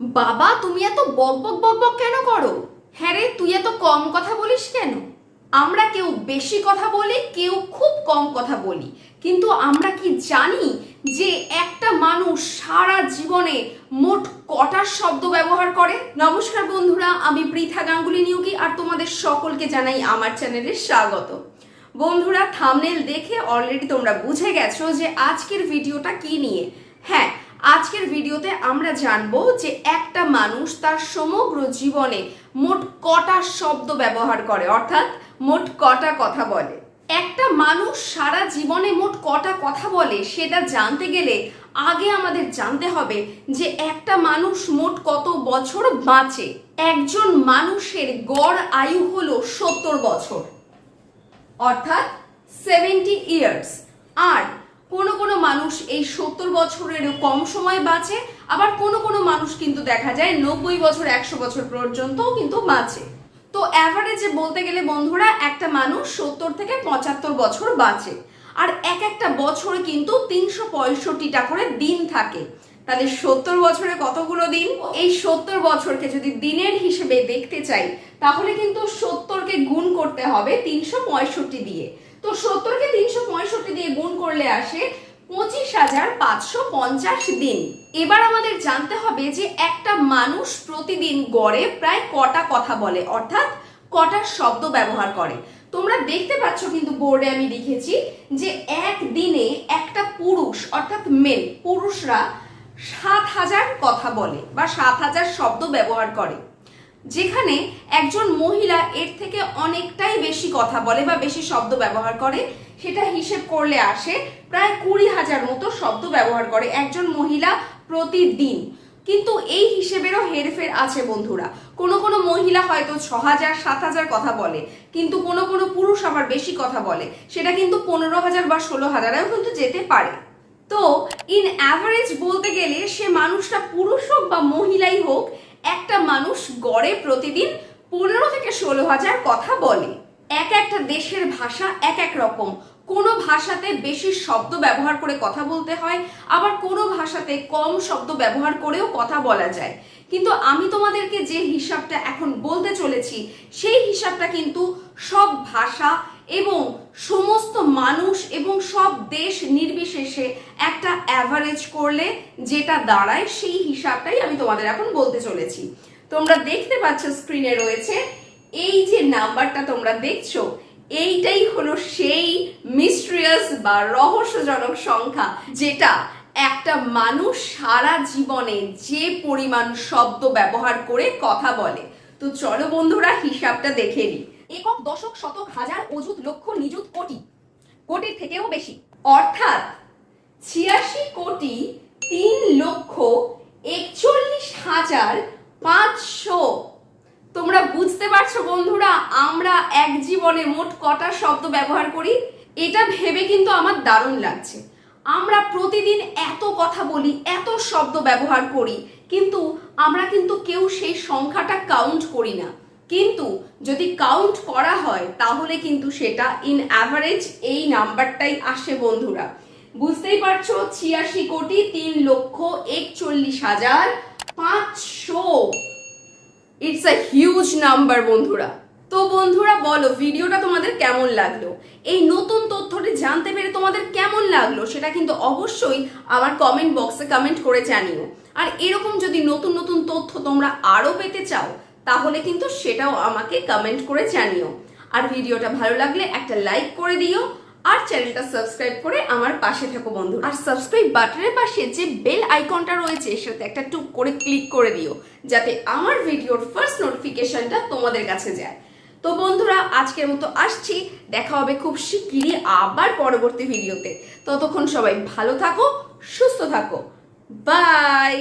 বাবা, তুমি এত বক বক বক বক কেন করো? হ্যাঁ রে, তুই এত কম কথা বলিস কেন? আমরা কেউ বেশি কথা বলি, কেউ খুব কম কথা বলি। কিন্তু আমরা কি জানি যে একটা মানুষ সারা জীবনে মোট কটা শব্দ ব্যবহার করে? নমস্কার বন্ধুরা, আমি পৃথা গাঙ্গুলি নিয়োগী আর তোমাদের সকলকে জানাই আমার চ্যানেলে স্বাগত। বন্ধুরা থামনেল দেখে অলরেডি তোমরা বুঝে গেছো যে আজকের ভিডিওটা কি নিয়ে? হ্যাঁ আজকের ভিডিওতে আমরা জানব যে একটা মানুষ তার সমগ্র জীবনে মোট কটা শব্দ ব্যবহার করে, অর্থাৎ মোট কটা কথা বলে। একটা মানুষ সারা জীবনে মোট কটা কথা বলে, সেটা জানতে গেলে আগে আমাদের জানতে হবে যে একটা মানুষ মোট কত বছর বাঁচে। একজন মানুষের গড় আয়ু হলো সত্তর বছর, অর্থাৎ সেভেন্টি ইয়ার্স আর কোনো কোনো মানুষ এই সত্তর বছরেরও কম সময় বাঁচে, আবার কোনো কোনো মানুষ কিন্তু দেখা যায় নব্বই বছর, একশো বছর পর্যন্তও কিন্তু বাঁচে। তো অ্যাভারেজে বলতে গেলে বন্ধুরা, একটা মানুষ সত্তর থেকে পঁচাত্তর বছর বাঁচে। আর এক একটা বছরে কিন্তু তিনশো পঁয়ষট্টিটা করে দিন থাকে। তাহলে সত্তর বছরে কতগুলো দিন? এই সত্তর বছরকে যদি দিনের হিসেবে দেখতে চাই, তাহলে কিন্তু সত্তরকে গুণ করতে হবে তিনশো পঁয়ষট্টি দিয়ে। তো সত্তরকে তিনশো পঁয়ষট্টি দিয়ে করলে আসে পঁচিশ হাজার পাঁচশো পঞ্চাশ দিন। এবার আমাদের জানতে হবে যে একটা মানুষ প্রতিদিন গড়ে প্রায় কটা কথা বলে, অর্থাৎ কটা শব্দ ব্যবহার করে। তোমরা দেখতে পাচ্ছ কিন্তু বোর্ডে আমি লিখেছি যে একদিনে একটা পুরুষ, অর্থাৎ মেল পুরুষরা সাত হাজার কথা বলে বা সাত হাজার শব্দ ব্যবহার করে। যেখানে একজন মহিলা এর থেকে অনেকটাই বেশি কথা বলে বা বেশি শব্দ ব্যবহার করে। সেটা হিসেব করলে আসে প্রায় কুড়ি হাজার মতো শব্দ ব্যবহার করে একজন মহিলা প্রতিদিন। কিন্তু এই হিসেবেরও হেরফের আছে বন্ধুরা। কোনো কোনো মহিলা হয়তো ছ হাজার, সাত হাজার কথা বলে, কিন্তু কোনো কোনো পুরুষ আবার বেশি কথা বলে। সেটা কিন্তু পনেরো হাজার বা ষোলো হাজারেও কিন্তু যেতে পারে। তো ইন অ্যাভারেজ বলতে গেলে সে মানুষটা পুরুষ হোক বা মহিলাই হোক, একটা মানুষ গড়ে প্রতিদিন পনেরো থেকে ষোলো হাজার কথা বলে। এক একটা দেশের ভাষা এক এক রকম। কোনো ভাষাতে বেশি শব্দ ব্যবহার করে কথা বলতে হয়, আবার কোনো ভাষাতে কম শব্দ ব্যবহার করেও কথা বলা যায়। কিন্তু আমি তোমাদেরকে যে হিসাবটা এখন বলতে চলেছি, সেই হিসাবটা কিন্তু সব ভাষা এবং সমস্ত মানুষ এবং সব দেশ নির্বিশেষে একটা অ্যাভারেজ করলে যেটা দাঁড়ায় সেই হিসাবটাই আমি তোমাদের এখন বলতে চলেছি। তোমরা দেখতে পাচ্ছ স্ক্রিনে রয়েছে নাম্বারটা তোমরা দেখছ, এইটাই হলো সেই মিস্ট্রিয়াস বা রহস্যজনক সংখ্যা যেটা একটা মানুষ সারা জীবনে যে পরিমাণ শব্দ ব্যবহার করে কথা বলে। তো চলো বন্ধুরা, হিসাবটা দেখে নিই। একক, দশক, শতক, হাজার, অযুত, লক্ষ, নিযুত, কোটি। কোটির থেকেও বেশি। অর্থাৎ ছিয়াশি কোটি তিন লক্ষ একচল্লিশ হাজার পাঁচশো তোমরা বুঝতে পারছ বন্ধুরা আমরা এক জীবনে মোট কটা শব্দ ব্যবহার করি? এটা ভেবে কিন্তু আমার দারুণ লাগছে। আমরা প্রতিদিন এত কথা বলি, এত শব্দ ব্যবহার করি, কিন্তু আমরা কিন্তু কেউ সেই সংখ্যাটা কাউন্ট করি না। কিন্তু যদি কাউন্ট করা হয়, তাহলে কিন্তু সেটা ইন অ্যাভারেজ এই নাম্বারটাই আসে বন্ধুরা। বুঝতেই পারছ? ছিয়াশি কোটি তিন লক্ষ একচল্লিশ হাজার পাঁচশো। ইটস আ হিউজ নাম্বার বন্ধুরা। তো বন্ধুরা বলো, ভিডিওটা তোমাদের কেমন লাগল? এই নতুন তথ্যটি জানতে পেরে তোমাদের কেমন লাগল সেটা কিন্তু অবশ্যই আমার কমেন্ট বক্সে কমেন্ট করে জানিও। আর এরকম যদি নতুন নতুন তথ্য তোমরা আরও পেতে চাও, তাহলে কিন্তু সেটাও আমাকে কমেন্ট করে জানিও। আর ভিডিওটা ভালো লাগলে একটা লাইক করে দিও, আর চ্যানেলটা সাবস্ক্রাইব করে আমার পাশে থাকো বন্ধু আর সাবস্ক্রাইব বাটনের পাশে যে বেল আইকনটা রয়েছে, সেটাতে একটা টুক করে ক্লিক করে দিও, যাতে আমার ভিডিওর ফার্স্ট নোটিফিকেশনটা তোমাদের কাছে যায়। তো বন্ধুরা, আজকের মতো আসছি। দেখা হবে খুব শিগগিরই আবার পরবর্তী ভিডিওতে। ততক্ষণ সবাই ভালো থাকো, সুস্থ থাকো। বাই